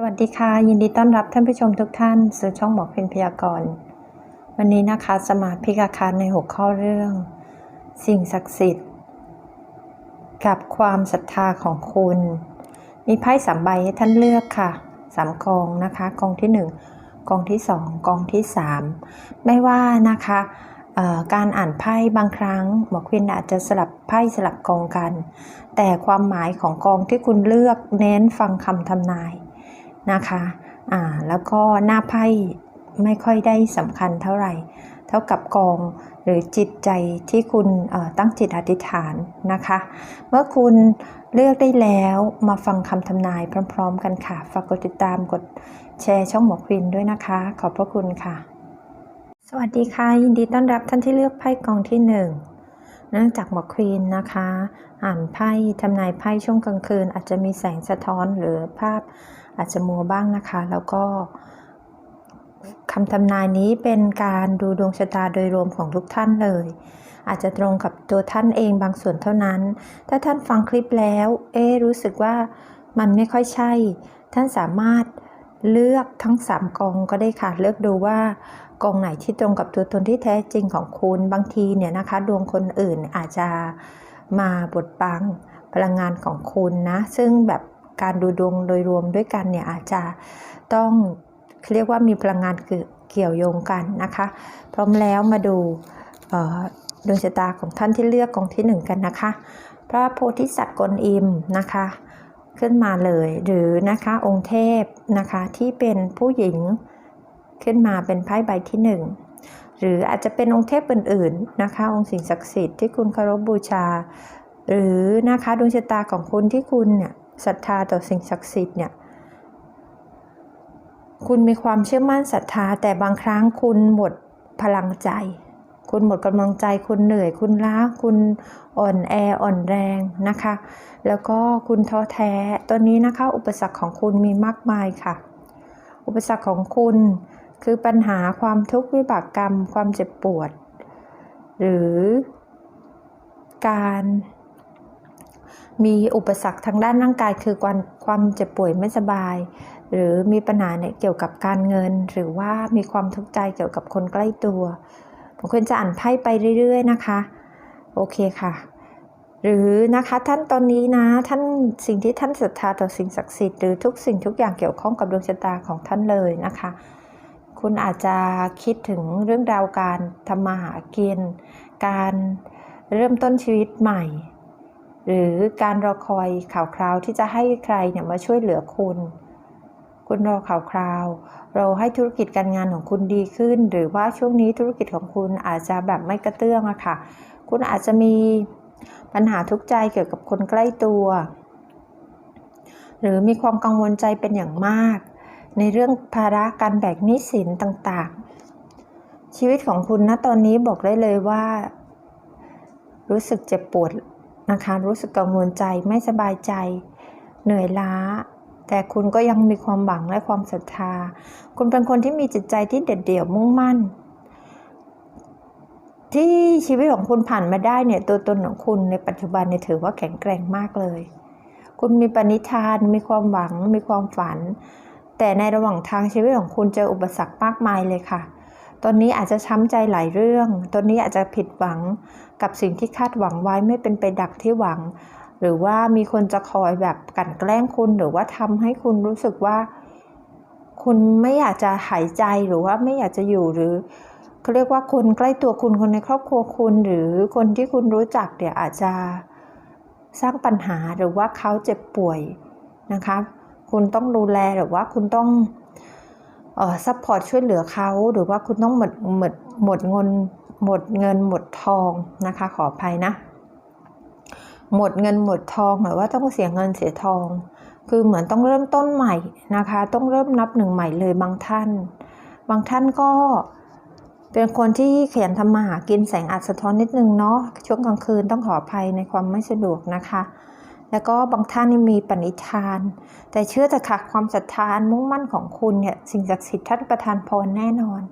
สวัสดีค่ะ ยินดีต้อนรับท่านผู้ชมทุกท่านสู่ช่องหมอเพนพยากรณ์ วันนี้นะคะสมาพิกาคารในหัวข้อเรื่อง สิ่งศักดิ์สิทธิ์ กับความศรัทธาของคุณ มีไพ่สามใบให้ท่านเลือกค่ะสามกองนะคะกองที่หนึ่งกองที่สองกองที่สามไม่ว่านะคะการอ่านไพ่บางครั้งหมอควินอาจจะสลับไพ่สลับกองกัน แต่ความหมายของกองที่คุณเลือกเน้นฟังคำทำนาย นะคะอ่าแล้วก็หน้าไพ่ไม่ค่อยได้สำคัญเท่าไหร่ เท่ากับกองหรือจิตใจที่คุณตั้งจิตอธิษฐานนะคะ เมื่อคุณเลือกได้แล้วมาฟังคำทำนายพร้อม ๆ กันค่ะ ฝากกดติดตามกดแชร์ช่องหมอควินด้วยนะคะ ขอบพระคุณค่ะ สวัสดีค่ะ ยินดีต้อนรับท่านที่เลือกไพ่กองที่หนึ่งเนื่องจากหมอควีนนะคะ อ่านไพ่ทำนายไพ่ช่วงกลางคืน อาจจะมีแสงสะท้อนหรือภาพ อาจจะมัวบ้างนะคะ แล้วก็คำทำนายนี้เป็นการดูดวงชะตาโดยรวมของทุกท่านเลย อาจจะตรงกับตัวท่านเองบางส่วนเท่านั้น ถ้าท่านฟังคลิปแล้ว เอ๊รู้สึกว่ามันไม่ค่อยใช่ ท่านสามารถเลือกทั้ง 3กองก็ได้ค่ะ เลือกดูว่ากองไหนที่ตรงกับตัวตนที่แท้จริงของคุณ บางทีเนี่ยนะคะ ดวงคนอื่นอาจจะมาบดบังพลังงานของคุณนะ ซึ่งแบบ การดูดวงโดยรวมด้วยกันเนี่ยอาจจะต้องเรียกว่ามีพลังงานเกี่ยวโยงกันนะคะ พร้อมแล้วมาดูดวงชะตาของท่านที่เลือกกองที่หนึ่งกันนะคะ พระโพธิสัตว์กวนอิมนะคะขึ้นมาเลยหรือนะคะองค์เทพนะคะที่เป็นผู้หญิงขึ้นมาเป็นไพ่ใบที่หนึ่งหรืออาจจะเป็นองค์เทพอื่นๆนะคะ องค์สิ่งศักดิ์สิทธิ์ที่คุณเคารพบูชา หรือนะคะดวงชะตาของคุณที่คุณเนี่ย ศรัทธาต่อสิ่งศักดิ์สิทธิ์เนี่ยคุณมีความเชื่อมั่นศรัทธา แต่บางครั้งคุณหมดพลังใจ คุณหมดกำลังใจ คุณเหนื่อย คุณล้า คุณอ่อนแออ่อนแรงนะคะ แล้วก็คุณท้อแท้ตอนนี้นะคะ อุปสรรคของคุณมีมากมายค่ะ อุปสรรคของคุณคือปัญหาความทุกข์วิบากกรรม ความเจ็บปวด หรือการ มีอุปสรรคทางด้านร่างกายคือความความเจ็บป่วยไม่สบาย หรือมีปัญหาเนี่ยเกี่ยวกับการเงิน หรือว่ามีความทุกข์ใจเกี่ยวกับคนใกล้ตัวผมควรจะอ่านไพ่ไปเรื่อย ๆ นะคะ โอเคค่ะ หรือนะคะท่านตอนนี้นะท่านสิ่งที่ท่านศรัทธาต่อสิ่งศักดิ์สิทธิ์หรือทุกสิ่งทุกอย่างเกี่ยวข้องกับดวงชะตาของท่านเลยนะคะ คุณอาจจะคิดถึงเรื่องราวการทำมาหากิน การเริ่มต้นชีวิตใหม่ หรือการรอคอยข่าวคราวที่จะให้ใครเนี่ยมาช่วยเหลือคุณ คุณรอข่าวคราว เราให้ธุรกิจการงานของคุณดีขึ้น หรือว่าช่วงนี้ธุรกิจของคุณอาจจะแบบไม่กระเตื้องอะค่ะ คุณอาจจะมีปัญหาทุกข์ใจเกี่ยวกับคนใกล้ตัว หรือมีความกังวลใจเป็นอย่างมาก ในเรื่องภาระการแบกหนี้สินต่างๆ ชีวิตของคุณณตอนนี้บอกได้เลยว่า รู้สึกเจ็บปวด นะคะ รู้สึกกังวลใจไม่สบายใจ เหนื่อยล้า แต่คุณก็ยังมีความหวังและความศรัทธา คุณเป็นคนที่มีจิตใจที่เด็ดเดี่ยวมุ่งมั่น ที่ชีวิตของคุณผ่านมาได้เนี่ยตัวตนของคุณในปัจจุบันเนี่ยถือว่าแข็งแกร่งมากเลย คุณมีปณิธาน มีความหวัง มีความฝัน แต่ในระหว่างทางชีวิตของคุณเจออุปสรรคมากมายเลยค่ะ ตอนนี้อาจจะช้ำใจหลายเรื่องตอนนี้อาจจะผิดหวังกับสิ่งที่คาดหวังไว้ไม่เป็นไปดักที่หวัง หรือว่ามีคนจะคอยแบบกันแกล้งคุณ หรือว่าทำให้คุณรู้สึกว่า คุณไม่อยากจะหายใจหรือว่าไม่อยากจะอยู่หรือเขาเรียกว่าคนใกล้ตัวคุณคนในครอบครัวคุณ หรือคนที่คุณรู้จักเนี่ยอาจจะสร้างปัญหาหรือว่าเขาเจ็บป่วยนะคะ คุณต้องดูแลหรือว่าคุณต้อง ซัพพอร์ตช่วยเหลือเขา หรือว่าคุณต้องหมดหมดหมดเงินหมดเงินหมดทองนะคะ ขออภัยนะ หมดเงินหมดทองหรือว่าต้องเสียเงินเสียทอง คือเหมือนต้องเริ่มต้นใหม่นะคะ ต้องเริ่มนับหนึ่งใหม่เลยบางท่าน บางท่านก็เป็นคนที่ขยันทำมาหากินแสงอาจสะท้อนนิดนึงเนาะช่วงกลางคืนต้องขออภัยในความไม่สะดวกนะคะ แล้วก็บางท่านนี่มีปณิธาน แต่เชื่อแต่ค่ะความศรัทธามุ่งมั่นของคุณเนี่ยสิ่งศักดิ์สิทธิ์ท่านประทานพรแน่นอน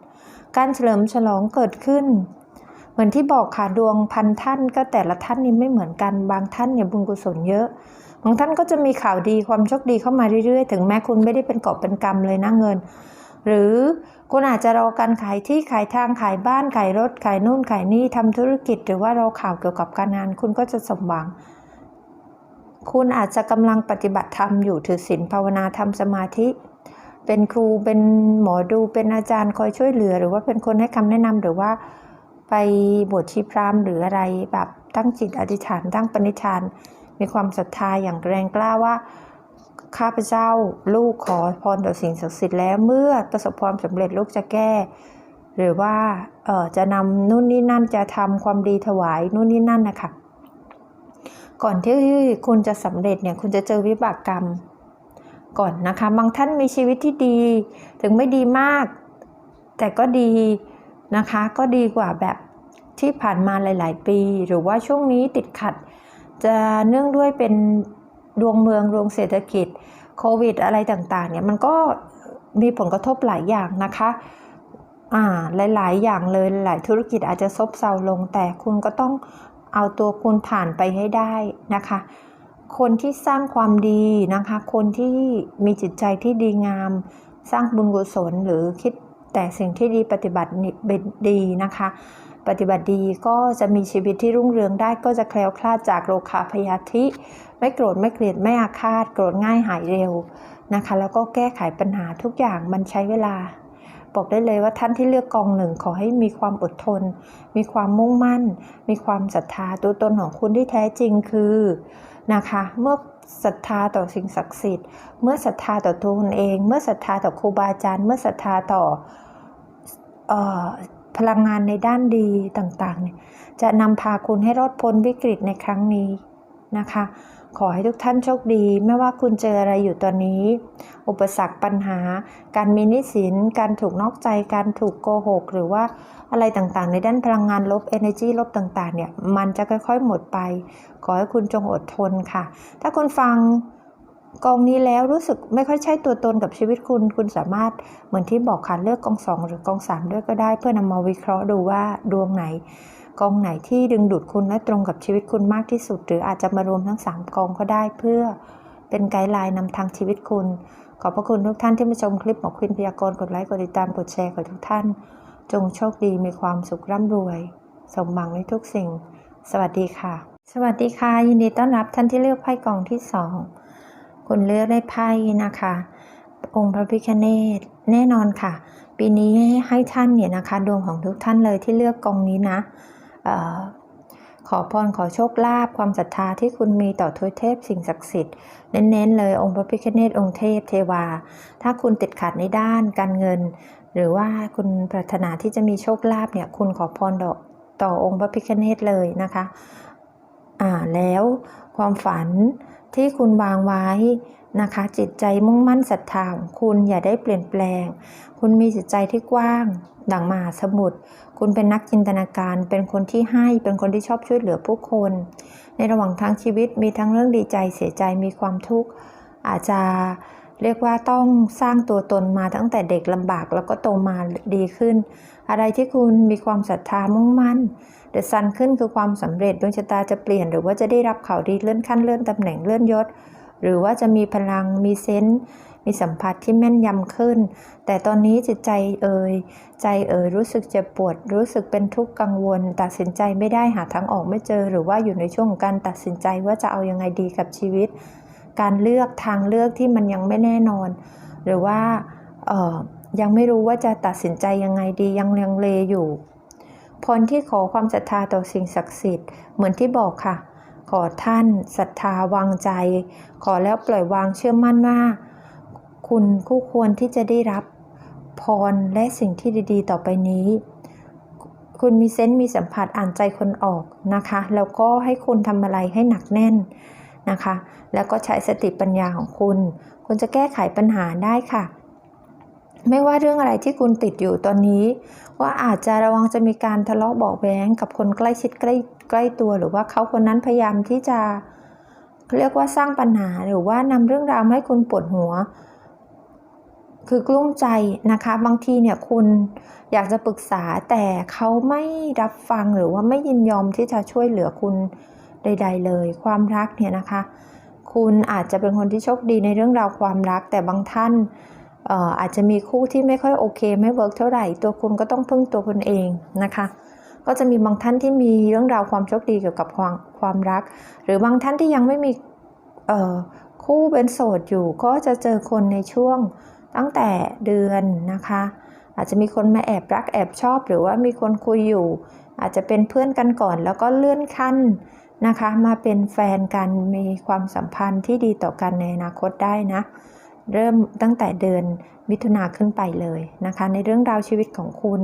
การเฉลิมฉลองเกิดขึ้น เหมือนที่บอกค่ะดวงพันท่านก็แต่ละท่านนี่ไม่เหมือนกันบางท่านเนี่ยบุญกุศลเยอะบางท่านก็จะมีข่าวดีความโชคดีเข้ามาเรื่อยๆ ถึงแม้คุณไม่ได้เป็นกอบเป็นกำเลยนะเงิน หรือคุณอาจจะรอการขายที่ขายทางขายบ้านขายรถขายนู่นขายนี่ทำธุรกิจ หรือว่ารอข่าวเกี่ยวกับการงาน คุณก็จะสมหวัง คุณอาจจะกำลังปฏิบัติธรรมอยู่ถือศีลภาวนาทำสมาธิ เป็นครูเป็นหมอดูเป็นอาจารย์คอยช่วยเหลือ หรือว่าเป็นคนให้คำแนะนำหรือว่าไปบวชชีพราหมณ์หรืออะไรแบบตั้งจิตอธิษฐานตั้งปณิธาน มีความศรัทธาอย่างแรงกล้าว่า ข้าพเจ้าลูกขอพรต่อสิ่งศักดิ์สิทธิ์แล้วเมื่อประสบความสำเร็จลูกจะแก้ หรือว่าเออจะนำนู่นนี่นั่นจะทำความดีถวายนู่นนี่นั่นนะคะ ก่อนที่คุณจะสำเร็จเนี่ยคุณจะเจอวิบากกรรม ก่อนนะคะบางท่านมีชีวิตที่ดี ถึงไม่ดีมาก แต่ก็ดีนะคะก็ดีกว่าแบบที่ผ่านมาหลาย ๆ ปี หรือว่าช่วงนี้ติดขัด จะเนื่องด้วยเป็นดวงเมืองดวงเศรษฐกิจโควิดอะไรต่าง ๆ เนี่ยมันก็มีผลกระทบหลายอย่างนะคะอ่าหลาย ๆ อย่างเลยหลายธุรกิจอาจจะซบเซาลง แต่คุณก็ต้อง เอาตัวคุณผ่านไปให้ได้นะคะ คนที่สร้างความดีนะคะ คนที่มีจิตใจที่ดีงาม สร้างบุญกุศลหรือคิดแต่สิ่งที่ดีปฏิบัติดีนะคะ ปฏิบัติดีก็จะมีชีวิตที่รุ่งเรืองได้ก็จะแคล้วคลาดจากโรคาพยาธิ ไม่โกรธไม่เกลียดไม่อาฆาต โกรธง่ายหายเร็วนะคะ แล้วก็แก้ไขปัญหาทุกอย่างมันใช้เวลา บอกได้เลยว่าท่านที่เลือกกองหนึ่งขอให้มีความอดทน มีความมุ่งมั่น มีความศรัทธาตัวตนของคุณที่แท้จริงคือนะคะเมื่อศรัทธาต่อสิ่งศักดิ์สิทธิ์ เมื่อศรัทธาต่อตัวคุณเอง เมื่อศรัทธาต่อครูบาอาจารย์ เมื่อศรัทธาต่อเอ่อพลังงานในด้านดีต่างๆเนี่ยจะนำพาคุณให้รอดพ้นวิกฤตในครั้งนี้นะคะ ขอให้ทุกท่านโชคดี ไม่ว่าคุณเจออะไรอยู่ตอนนี้ อุปสรรคปัญหา การมีนิสิน การถูกนอกใจ การถูกโกหก หรือว่าอะไรต่างๆ ในด้านพลังงานลบ energy ลบต่างๆ เนี่ย มันจะค่อยๆ หมดไป ขอให้คุณจงอดทนค่ะ ถ้าคุณฟังกองนี้แล้วรู้สึกไม่ค่อยใช่ตัวตนกับชีวิตคุณ คุณสามารถเหมือนที่บอกค่ะเลือกกองสองหรือกองสามด้วยก็ได้ เพื่อนำมาวิเคราะห์ดูว่าดวงไหน กองไหนที่ดึงดูดคุณและตรงกับชีวิตคุณมากที่สุด หรืออาจจะมารวมทั้ง 3 กองก็ได้เพื่อเป็นไกด์ไลน์นำทางชีวิตคุณ ขอบพระคุณทุกท่านที่มาชมคลิปหมอควินพยากรณ์กดไลค์กดติดตามกดแชร์กับทุกท่าน จงโชคดีมีความสุขร่ำรวย สมหวังในทุกสิ่ง สวัสดีค่ะ สวัสดีค่ะ ยินดีต้อนรับท่านที่เลือกไพ่กองที่สองคุณเลือกได้ไพ่นะคะ องค์พระพิฆเนศแน่นอนค่ะ ปีนี้ให้ท่านเนี่ยนะคะ ดวงของทุกท่านเลยที่เลือกกองนี้นะ ขอพรขอโชคลาภความศรัทธาที่คุณมีต่อทวยเทพสิ่งศักดิ์สิทธิ์เน้นๆเลยองค์พระพิฆเนศองค์เทพเทวา ถ้าคุณติดขัดในด้านการเงิน หรือว่าคุณปรารถนาที่จะมีโชคลาภเนี่ยคุณขอพรต่อต่อองค์พระพิฆเนศเลยนะคะอ่าแล้วความฝันที่คุณวางไว้ นะคะ จิตใจมุ่งมั่นศรัทธาของคุณอย่าได้เปลี่ยนแปลง คุณมีจิตใจที่กว้าง ดังมหาสมุทรคุณเป็นนักจินตนาการ เป็นคนที่ให้เป็นคนที่ชอบช่วยเหลือผู้คน ในระหว่างทางชีวิตมีทั้งเรื่องดีใจเสียใจมีความทุกข์อาจจะเรียกว่าต้องสร้างตัวตนมาตั้งแต่เด็กลำบากแล้วก็โตมาดีขึ้น อะไรที่คุณมีความศรัทธามุ่งมั่นเดอะซันขึ้นคือความสำเร็จดวงชะตาจะเปลี่ยนหรือว่าจะได้รับข่าวดีเลื่อนขั้นเลื่อนตำแหน่งเลื่อนยศ หรือว่าจะมีพลังมีเซนส์มีสัมผัสที่แม่นยำขึ้น แต่ตอนนี้จิตใจเอ่ยใจเอ่ยรู้สึกเจ็บปวด รู้สึกเป็นทุกข์กังวล ตัดสินใจไม่ได้หาทางออกไม่เจอ หรือว่าอยู่ในช่วงของการตัดสินใจว่าจะเอายังไงดีกับชีวิต การเลือกทางเลือกที่มันยังไม่แน่นอน หรือว่าเอ่อยังไม่รู้ว่าจะตัดสินใจยังไงดียังลังเลอยู่พรที่ขอความศรัทธาต่อสิ่งศักดิ์สิทธิ์เหมือนที่บอกค่ะ ขอท่านศรัทธาวางใจ ขอแล้วปล่อยวางเชื่อมั่นว่า คุณคู่ควรที่จะได้รับพรและสิ่งที่ดีๆ ต่อไปนี้ คุณมีเซนต์มีสัมผัสอ่านใจคนออกนะคะ แล้วก็ให้คุณทำอะไรให้หนักแน่นนะคะ แล้วก็ใช้สติปัญญาของคุณ คุณจะแก้ไขปัญหาได้ค่ะ ไม่ว่าเรื่องอะไรที่คุณติดอยู่ตอนนี้ ว่าอาจจะระวังจะมีการทะเลาะเบาะแว้งกับคนใกล้ชิดใกล้ ใกล้ตัวหรือว่าเขาคนนั้นพยายามที่จะเรียกว่าสร้างปัญหาหรือว่านำเรื่องราวให้คุณปวดหัว คือกลุ้มใจนะคะ บางทีเนี่ยคุณอยากจะปรึกษาแต่เขาไม่รับฟังหรือว่าไม่ยินยอมที่จะช่วยเหลือคุณใด ๆ เลย ความรักเนี่ยนะคะ คุณอาจจะเป็นคนที่โชคดีในเรื่องราวความรัก แต่บางท่านอาจจะมีคู่ที่ไม่ค่อยโอเค ไม่เวิร์กเท่าไหร่ ตัวคุณก็ต้องพึ่งตัวคุณเองนะคะ ก็จะมีบางท่านที่มีเรื่องราวความโชคดีเกี่ยวกับความความรัก หรือบางท่านที่ยังไม่มีคู่เป็นโสดอยู่ ก็จะเจอคนในช่วงตั้งแต่เดือนนะคะ อาจจะมีคนมาแอบรักแอบชอบ หรือว่ามีคนคุยอยู่ อาจจะเป็นเพื่อนกันก่อนแล้วก็เลื่อนขั้นนะคะ มาเป็นแฟนกันมีความสัมพันธ์ที่ดีต่อกันในอนาคตได้นะ เริ่มตั้งแต่เดือนมิถุนาขึ้นไปเลยนะคะ ในเรื่องราวชีวิตของคุณ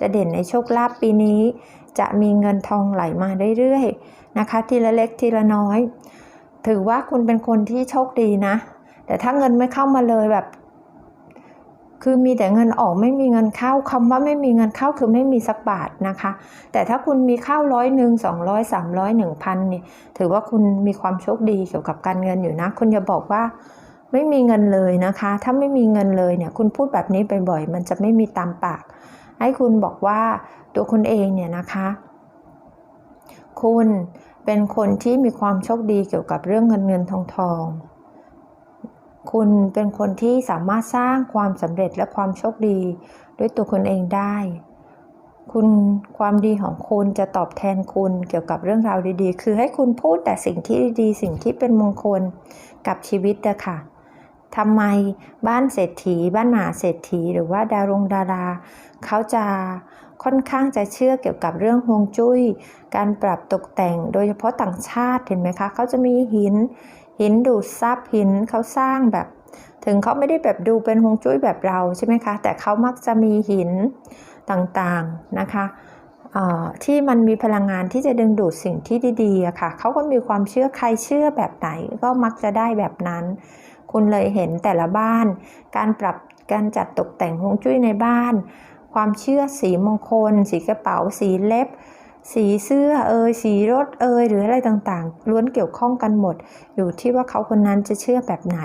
จะเด่นในโชคลาภปีนี้ จะมีเงินทองไหลมาเรื่อยๆนะคะ ทีละเล็กทีละน้อย ถือว่าคุณเป็นคนที่โชคดีนะ แต่ถ้าเงินไม่เข้ามาเลยแบบ คือมีแต่เงินออกไม่มีเงินเข้าคำว่าไม่มีเงินเข้าคือไม่มีสักบาทนะคะ แต่ถ้าคุณมีเข้าร้อยหนึ่งสองร้อยสามร้อยหนึ่งพันเนี่ยถือว่าคุณมีความโชคดีเกี่ยวกับการเงินอยู่นะ คุณอย่าบอกว่า ไม่มีเงินเลยนะคะ ถ้าไม่มีเงินเลยเนี่ยคุณพูดแบบนี้บ่อยๆมันจะไม่มีตามปาก ให้คุณบอกว่าตัวคุณเองเนี่ยนะคะ คุณเป็นคนที่มีความโชคดีเกี่ยวกับเรื่องเงินเงินทองทองคุณเป็นคนที่สามารถสร้างความสำเร็จและความโชคดี ด้วยตัวคุณเองได้ คุณความดีของคุณจะตอบแทนคุณเกี่ยวกับเรื่องราวดีๆ คือให้คุณพูดแต่สิ่งที่ดีๆ สิ่งที่เป็นมงคลกับชีวิตอะค่ะ ทำไมบ้านเศรษฐี บ้านมหาเศรษฐี หรือว่าดารงดารา เขาจะค่อนข้างจะเชื่อเกี่ยวกับเรื่องฮวงจุ้ย การปรับตกแต่ง โดยเฉพาะต่างชาติเห็นไหมคะ เขาจะมีหิน หินดูดซับหินเขาสร้างแบบ ถึงเขาไม่ได้แบบดูเป็นฮวงจุ้ยแบบเราใช่ไหมคะ แต่เขามักจะมีหินต่างๆนะคะที่มันมีพลังงานที่จะดึงดูดสิ่งที่ดีๆค่ะ เขาก็มีความเชื่อใครเชื่อแบบไหนก็มักจะได้แบบนั้น คุณเลยเห็นแต่ละบ้าน การปรับการจัดตกแต่งฮวงจุ้ยในบ้าน ความเชื่อสีมงคล สีกระเป๋า สีเล็บ สีเสื้อเอยสีรถเอยหรืออะไรต่างๆ ล้วนเกี่ยวข้องกันหมด อยู่ที่ว่าเขาคนนั้นจะเชื่อแบบไหน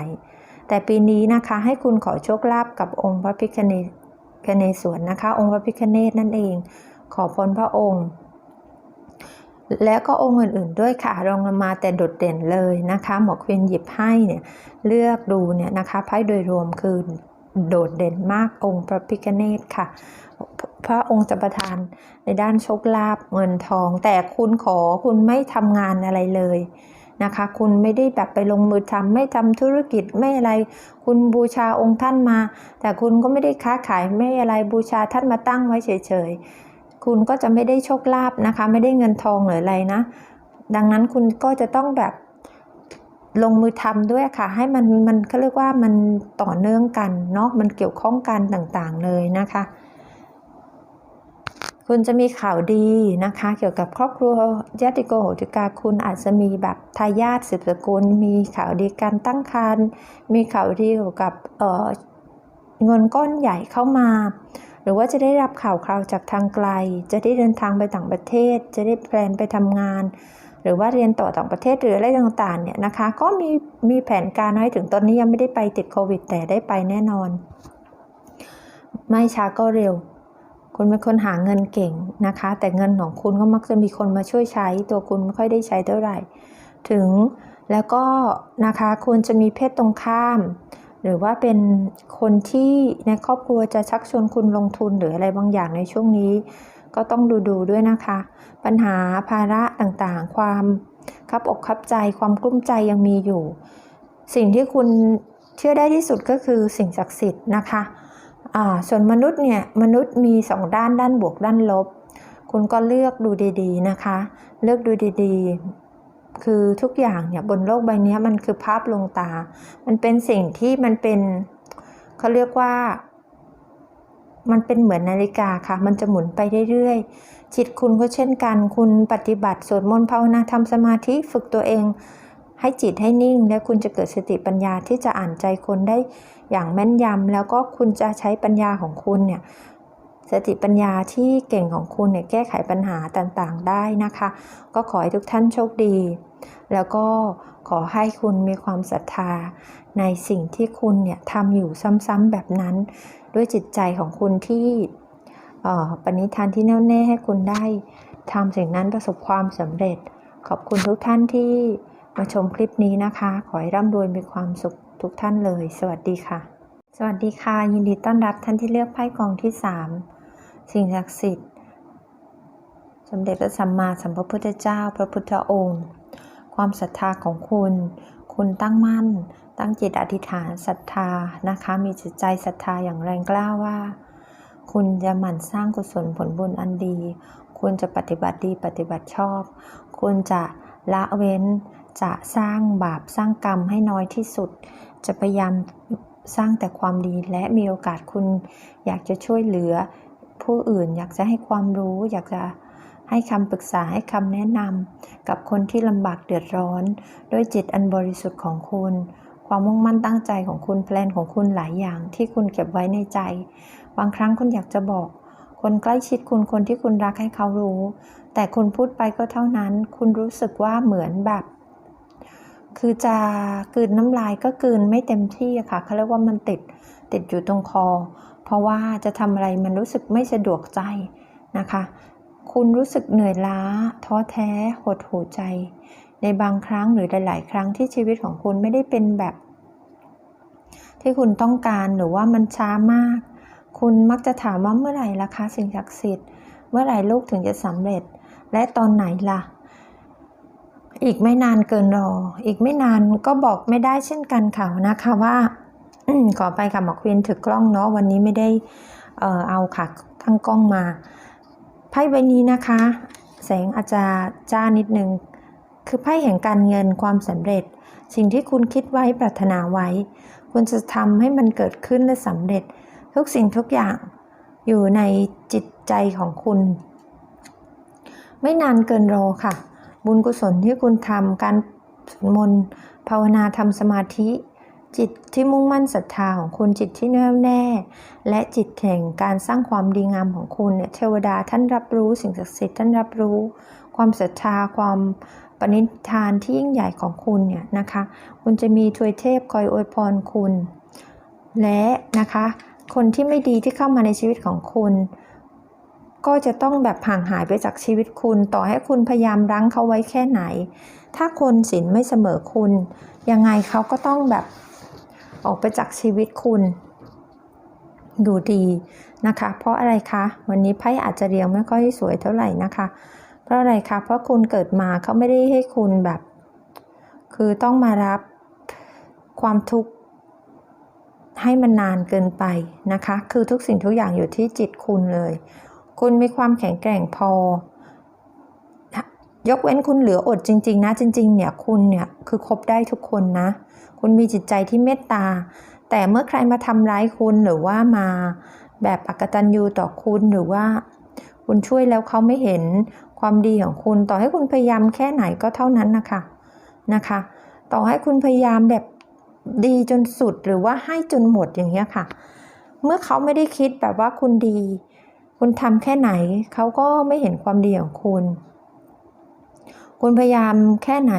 แต่ปีนี้นะคะให้คุณขอโชคลาภกับองค์พระพิฆเนศพระเนศวรนะคะ องค์พระพิฆเนศนั่นเอง ขอพรพระองค์ และก็องค์อื่นๆด้วยค่ะรองลงมาแต่โดดเด่นเลยนะคะหมอควินหยิบให้เนี่ยเลือกดูเนี่ยนะคะไพ่โดยรวมคือโดดเด่นมากองค์พระพิฆเนศค่ะ พระองค์จะประทานในด้านโชคลาภเงินทอง แต่คุณขอคุณไม่ทำงานอะไรเลยนะคะ คุณไม่ได้แบบไปลงมือทำไม่ทำธุรกิจไม่อะไร คุณบูชาองค์ท่านมา แต่คุณก็ไม่ได้ค้าขายไม่อะไรบูชาท่านมาตั้งไว้เฉยๆ คุณก็จะไม่ได้โชคลาภนะคะ ไม่ได้เงินทองหรืออะไรนะ ดังนั้นคุณก็จะต้องแบบลงมือทำด้วยค่ะ ให้มันมันเขาเรียกว่ามันต่อเนื่องกันเนาะมันเกี่ยวข้องกันต่างๆเลยนะคะ คุณจะมีข่าวดีนะคะ เกี่ยวกับครอบครัวญาติโกโหติกาคุณอาจจะมีแบบทายาทสืบสกุล มีข่าวดีการตั้งครรภ์มีข่าวดีเกี่ยวกับเเงินก้อนใหญ่เข้ามา หรือว่าจะได้รับข่าวคราวจากทางไกล จะได้เดินทางไปต่างประเทศ จะได้แพลนไปทำงาน หรือว่าเรียนต่อต่างประเทศหรืออะไรต่างๆเนี่ยนะคะ ก็มีมีแผนการไว้ถึงตอนนี้ยังไม่ได้ไปติดโควิด แต่ได้ไปแน่นอน ไม่ช้าก็เร็ว คุณเป็นคนหาเงินเก่งนะคะ แต่เงินของคุณก็มักจะมีคนมาช่วยใช้ ตัวคุณไม่ค่อยได้ใช้เท่าไหร่ ถึงแล้วก็นะคะคุณจะมีเพศตรงข้าม หรือว่าเป็นคนที่ในครอบครัวจะชักชวนคุณลงทุนหรืออะไรบางอย่างในช่วงนี้ ก็ต้องดูดูด้วยนะคะ ปัญหาภาระต่างๆ ความคับอกคับใจความกลุ้มใจยังมีอยู่ สิ่งที่คุณเชื่อได้ที่สุดก็คือสิ่งศักดิ์สิทธิ์นะคะส่วนมนุษย์เนี่ยมนุษย์มีสองด้านด้านบวกด้านลบ คุณก็เลือกดูดีๆนะคะ เลือกดูดีๆ คือทุกอย่างเนี่ยบนโลกใบนี้มันคือภาพลวงตา มันเป็นสิ่งที่มันเป็นเขาเรียกว่า มันเป็นเหมือนนาฬิกาค่ะ มันจะหมุนไปเรื่อยๆจิตคุณก็เช่นกัน คุณปฏิบัติสวดมนต์ภาวนาทำสมาธิฝึกตัวเอง ให้จิตให้นิ่ง แล้วคุณจะเกิดสติปัญญาที่จะอ่านใจคนได้อย่างแม่นยำแล้วก็คุณจะใช้ปัญญาของคุณเนี่ย สติปัญญาที่เก่งของคุณเนี่ยแก้ไขปัญหาต่างๆได้นะคะ ก็ขอให้ทุกท่านโชคดี แล้วก็ขอให้คุณมีความศรัทธา ในสิ่งที่คุณเนี่ยทำอยู่ซ้ำๆแบบนั้น ด้วยจิตใจของคุณที่ปณิธานที่แน่วแน่ให้คุณได้ทำสิ่งนั้นประสบความสำเร็จ ขอบคุณทุกท่านที่มาชมคลิปนี้นะคะ ขอให้ร่ำรวยมีความสุขทุกท่านเลย สวัสดีค่ะ สวัสดีค่ะ ยินดีต้อนรับท่านที่เลือกไพ่กองที่ 3 สิ่งศักดิ์สิทธิ์ สมเด็จพระสัมมาสัมพุทธเจ้า พระพุทธองค์ ความศรัทธาของคุณ คุณตั้งมั่น ตั้งจิตอธิษฐานศรัทธานะคะ มีจิตใจศรัทธาอย่างแรงกล้าว่า คุณจะหมั่นสร้างกุศลผลบุญอันดี คุณจะปฏิบัติดีปฏิบัติชอบ คุณจะละเว้นจะสร้างบาปสร้างกรรมให้น้อยที่สุด จะพยายามสร้างแต่ความดีและมีโอกาสคุณอยากจะช่วยเหลือ ผู้อื่น อยากจะให้ความรู้ อยากจะให้คำปรึกษาให้คำแนะนำกับคนที่ลำบากเดือดร้อน ด้วยจิตอันบริสุทธิ์ของคุณ ความมุ่งมั่นตั้งใจของคุณแพลนของคุณหลายอย่างที่คุณเก็บไว้ในใจ บางครั้งคุณอยากจะบอก คนใกล้ชิดคุณคนที่คุณรักให้เขารู้ แต่คุณพูดไปก็เท่านั้น คุณรู้สึกว่าเหมือนแบบคือจะกืนน้ำลายก็กืนไม่เต็มที่ค่ะเขาเรียกว่ามันติดติดอยู่ตรงคอ เพราะว่าจะทำอะไรมันรู้สึกไม่สะดวกใจนะคะ คุณรู้สึกเหนื่อยล้า ท้อแท้หดหู่ใจ ในบางครั้งหรือหลาย ๆ ครั้งที่ชีวิตของคุณไม่ได้เป็นแบบ ที่คุณต้องการหรือว่ามันช้ามาก คุณมักจะถามว่าเมื่อไหร่ล่ะคะสิ่งศักดิ์สิทธิ์ เมื่อไหร่ลูกถึงจะสำเร็จ และตอนไหนล่ะอีกไม่นานเกินรอ อีกไม่นานก็บอกไม่ได้เช่นกันค่ะนะคะว่า ขอไปค่ะหมอควินถือกล้องเนาะวันนี้ไม่ได้เอ่อเอาค่ะตั้งกล้องมาไพ่ใบนี้นะคะ แสงอาจจะจ้านิดนึงคือไพ่แห่งการเงินความสำเร็จ สิ่งที่คุณคิดไว้ปรารถนาไว้ คุณจะทำให้มันเกิดขึ้นและสำเร็จ ทุกสิ่งทุกอย่างอยู่ในจิตใจของคุณ ไม่นานเกินรอค่ะ บุญกุศลที่คุณทำการสวดมนต์ภาวนาทำสมาธิ จิตที่มุ่งมั่นศรัทธาของคุณจิตที่แน่วแน่ และจิตแห่งการสร้างความดีงามของคุณเนี่ยเทวดาท่านรับรู้สิ่งศักดิ์สิทธิ์ท่านรับรู้ ความศรัทธาความปณิธานที่ยิ่งใหญ่ของคุณเนี่ยนะคะ คุณจะมีทวยเทพคอยอวยพรคุณ และนะคะ คนที่ไม่ดีที่เข้ามาในชีวิตของคุณ ก็จะต้องแบบห่างหายไปจากชีวิตคุณ ต่อให้คุณพยายามรั้งเขาไว้แค่ไหน ถ้าคนศีลไม่เสมอคุณ ยังไงเขาก็ต้องแบบ ออกไปจากชีวิตคุณดูดีนะคะ เพราะอะไรคะ วันนี้ไพ่อาจจะเรียงไม่ค่อยสวยเท่าไหร่นะคะ เพราะอะไรคะ เพราะคุณเกิดมาเขาไม่ได้ให้คุณแบบ คือต้องมารับความทุกข์ให้มันนานเกินไปนะคะ คือทุกสิ่งทุกอย่างอยู่ที่จิตคุณเลย คุณมีความแข็งแกร่งพอ ยกเว้นคุณเหลืออดจริง ๆ นะ จริง ๆ เนี่ยคุณเนี่ยคือคบได้ทุกคนนะ คุณมีจิตใจที่เมตตา แต่เมื่อใครมาทำร้ายคุณหรือว่ามาแบบอักตันยูต่อคุณหรือว่า คุณช่วยแล้วเขาไม่เห็นความดีของคุณ ต่อให้คุณพยายามแค่ไหนก็เท่านั้นนะคะนะคะ ต่อให้คุณพยายามแบบดีจนสุดหรือว่าให้จนหมดอย่างเงี้ยค่ะ เมื่อเขาไม่ได้คิดแบบว่าคุณดี คุณทำแค่ไหนเขาก็ไม่เห็นความดีของคุณ คุณพยายามแค่ไหน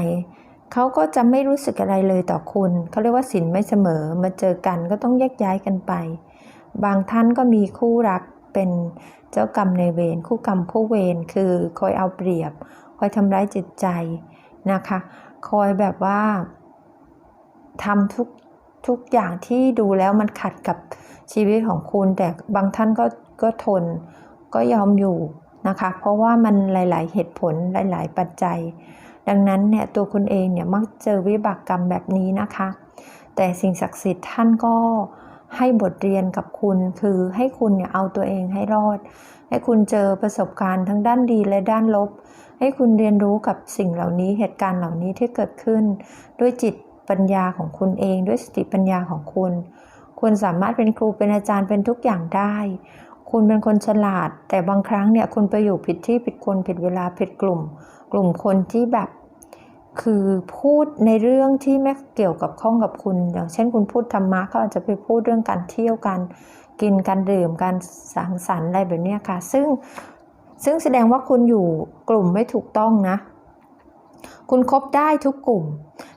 เขาก็จะไม่รู้สึกอะไรเลยต่อคุณ เขาเรียกว่าสินไม่เสมอ มาเจอกันก็ต้องแยกย้ายกันไป บางท่านก็มีคู่รักเป็นเจ้ากรรมในเวรคู่กรรมคู่เวรคือคอยเอาเปรียบ คอยทำร้ายจิตใจนะคะ คอยแบบว่าทำทุกทุกอย่างที่ดูแล้วมันขัดกับชีวิตของคุณ แต่บางท่านก็ก็ทนก็ยอมอยู่ นะคะ เพราะว่ามันหลาย ๆ เหตุผลหลาย ๆ ปัจจัย ดังนั้นเนี่ยตัวคุณเองเนี่ยมักเจอวิบากกรรมแบบนี้นะคะ แต่สิ่งศักดิ์สิทธิ์ท่านก็ให้บทเรียนกับคุณคือให้คุณเนี่ยเอาตัวเองให้รอด ให้คุณเจอประสบการณ์ทั้งด้านดีและด้านลบ ให้คุณเรียนรู้กับสิ่งเหล่านี้เหตุการณ์เหล่านี้ที่เกิดขึ้น ด้วยจิตปัญญาของคุณเอง ด้วยสติปัญญาของคุณ คุณสามารถเป็นครูเป็นอาจารย์เป็นทุกอย่างได้ คุณเป็นคนฉลาด แต่บางครั้งเนี่ยคุณไปอยู่ผิดที่ผิดคนผิดเวลาผิดกลุ่ม กลุ่มคนที่แบบ คือพูดในเรื่องที่ไม่เกี่ยวกับข้องกับคุณ อย่างเช่นคุณพูดธรรมะเขาอาจจะไปพูดเรื่องการเที่ยวกันกินการดื่มการสังสรรค์อะไรแบบนี้ค่ะ ซึ่งซึ่งแสดงว่าคุณอยู่กลุ่มไม่ถูกต้องนะ คุณคบได้ทุกกลุ่ม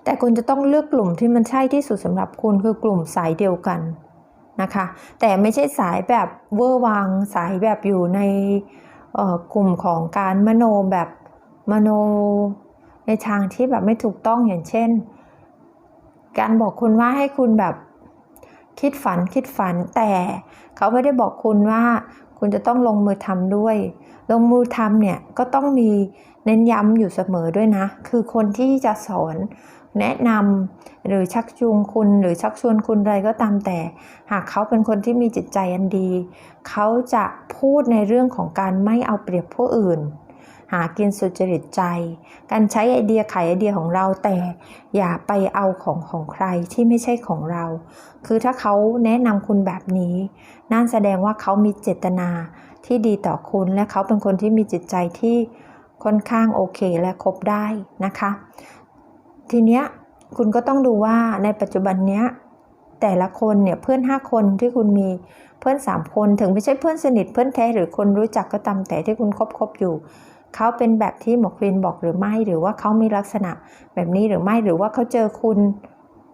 แต่คุณจะต้องเลือกกลุ่มที่มันใช่ที่สุดสำหรับคุณคือกลุ่มสายเดียวกัน นะคะ แต่ไม่ใช่สายแบบเวอร์วังสายแบบอยู่ในกลุ่มของการมโนแบบมโนในทางที่แบบไม่ถูกต้องอย่างเช่น การบอกคุณว่าให้คุณแบบคิดฝันคิดฝันแต่เขาไม่ได้บอกคุณว่าคุณจะต้องลงมือทำด้วย ลงมือทำเนี่ยก็ต้องมีเน้นย้ำอยู่เสมอด้วยนะ คือคนที่จะสอน แนะนำหรือชักจูงคุณหรือชักชวนคุณอะไรก็ตามแต่ หากเขาเป็นคนที่มีจิตใจอันดี เขาจะพูดในเรื่องของการไม่เอาเปรียบผู้อื่น หากินสุจริตใจ การใช้ไอเดียขายไอเดียของเราแต่ อย่าไปเอาของของใครที่ไม่ใช่ของเรา คือถ้าเขาแนะนำคุณแบบนี้ นั่นแสดงว่าเขามีเจตนาที่ดีต่อคุณและเขาเป็นคนที่มีจิตใจที่ค่อนข้างโอเคและคบได้นะคะ ทีเนี้ยคุณก็ต้องดูว่าในปัจจุบันเนี้ยแต่ละคนเนี่ยเพื่อน 5 คนที่คุณมีเพื่อน 3 คนถึงไม่ใช่เพื่อนสนิทเพื่อนแท้หรือคนรู้จักก็ตามแต่ที่คุณคบคบอยู่เขาเป็นแบบที่หมอควินบอกหรือไม่หรือว่าเขามีลักษณะแบบนี้หรือไม่หรือว่าเขาเจอคุณ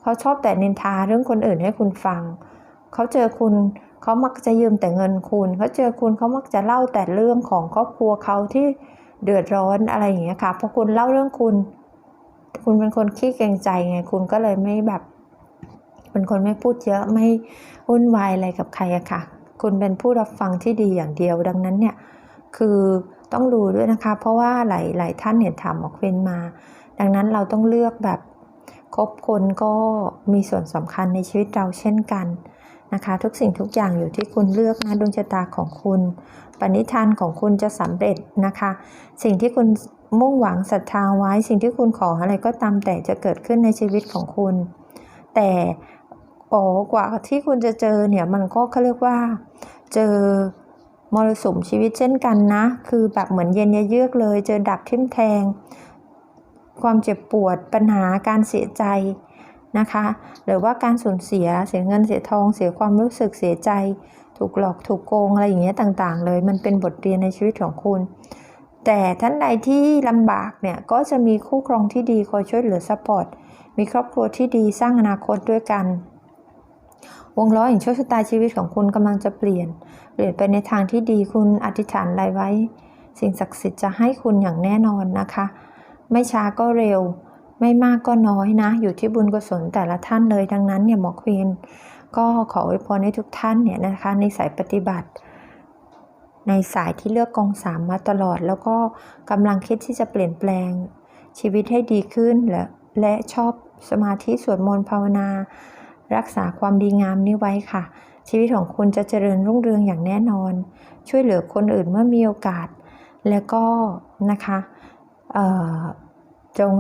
เขาชอบแต่นินทาเรื่องคนอื่นให้คุณฟังเขาเจอคุณเขามักจะยืมแต่เงินคุณเขาเจอคุณเขามักจะเล่าแต่เรื่องของครอบครัวเขาที่เดือดร้อนอะไรอย่างเงี้ยค่ะพอคุณเล่าเรื่องคุณ คุณเป็นคนขี้เกรงใจไง คุณก็เลยไม่แบบ เป็นคนไม่พูดเยอะไม่วุ่นวายอะไรกับใครอะค่ะ คุณเป็นผู้รับฟังที่ดีอย่างเดียว ดังนั้นเนี่ย คือต้องดูด้วยนะคะ เพราะว่าหลายหลายท่านเนี่ยถามหมอควินมา ดังนั้นเราต้องเลือกแบบคบคนก็มีส่วนสำคัญในชีวิตเราเช่นกันนะคะ ทุกสิ่งทุกอย่างอยู่ที่คุณเลือกนะดวงชะตาของคุณ ปณิธานของคุณจะสำเร็จนะคะ สิ่งที่คุณ มุ่งหวังศรัทธาไว้สิ่งที่คุณขออะไรก็ตามแต่จะเกิดขึ้นในชีวิตของคุณ แต่โอกว่าที่คุณจะเจอเนี่ยมันก็เขาเรียกว่า เจอมรสุมชีวิตเช่นกันนะ คือแบบเหมือนเย็นยเยือกเลย เจอดับทิ่มแทง ความเจ็บปวดปัญหาการเสียใจนะคะ หรือว่าการสูญเสียเสียเงินเสียทองเสียความรู้สึกเสียใจ ถูกหลอกถูกโกงอะไรอย่างเงี้ยต่างๆ เลย มันเป็นบทเรียนในชีวิตของคุณ แต่ท่านใดที่ลำบากเนี่ยก็จะมีคู่ครองที่ดีคอยช่วยเหลือซัพพอร์ต มีครอบครัวที่ดีสร้างอนาคตด้วยกัน วงล้อแห่งโชคชะตาชีวิตของคุณกำลังจะเปลี่ยน เปลี่ยนไปในทางที่ดีคุณอธิษฐานอะไรไว้ สิ่งศักดิ์สิทธิ์จะให้คุณอย่างแน่นอนนะคะ ไม่ช้าก็เร็ว ไม่มากก็น้อยนะ อยู่ที่บุญกุศลแต่ละท่านเลยดังนั้นเนี่ยหมอควีนก็ขออวยพรให้ทุกท่านเนี่ยนะคะในสายปฏิบัติ ในสายที่เลือกกองสามมาตลอด แล้วก็กำลังคิดที่จะเปลี่ยนแปลง ชีวิตให้ดีขึ้นและและชอบสมาธิสวดมนต์ภาวนา รักษาความดีงามนี้ไว้ค่ะ ชีวิตของคุณจะเจริญรุ่งเรืองอย่างแน่นอน ช่วยเหลือคนอื่นเมื่อมีโอกาส แล้วก็นะคะจง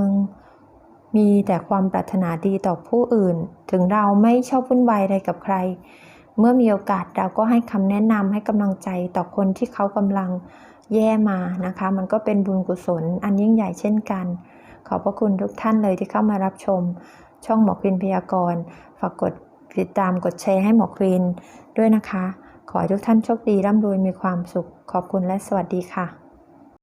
มีแต่ความปรารถนาดีต่อผู้อื่น ถึงเราไม่ชอบวุ่นวายอะไรกับใคร เมื่อมีโอกาสเราก็ให้คำแนะนำให้กำลังใจต่อคนที่เขากำลังแย่มานะคะ มันก็เป็นบุญกุศลอันยิ่งใหญ่เช่นกัน ขอบพระคุณทุกท่านเลยที่เข้ามารับชม ช่องหมอควินพยากรณ์ฝากกดติดตามกดแชร์ให้หมอควินด้วยนะคะ ขอให้ทุกท่านโชคดีร่ำรวยมีความสุข ขอบคุณและสวัสดีค่ะ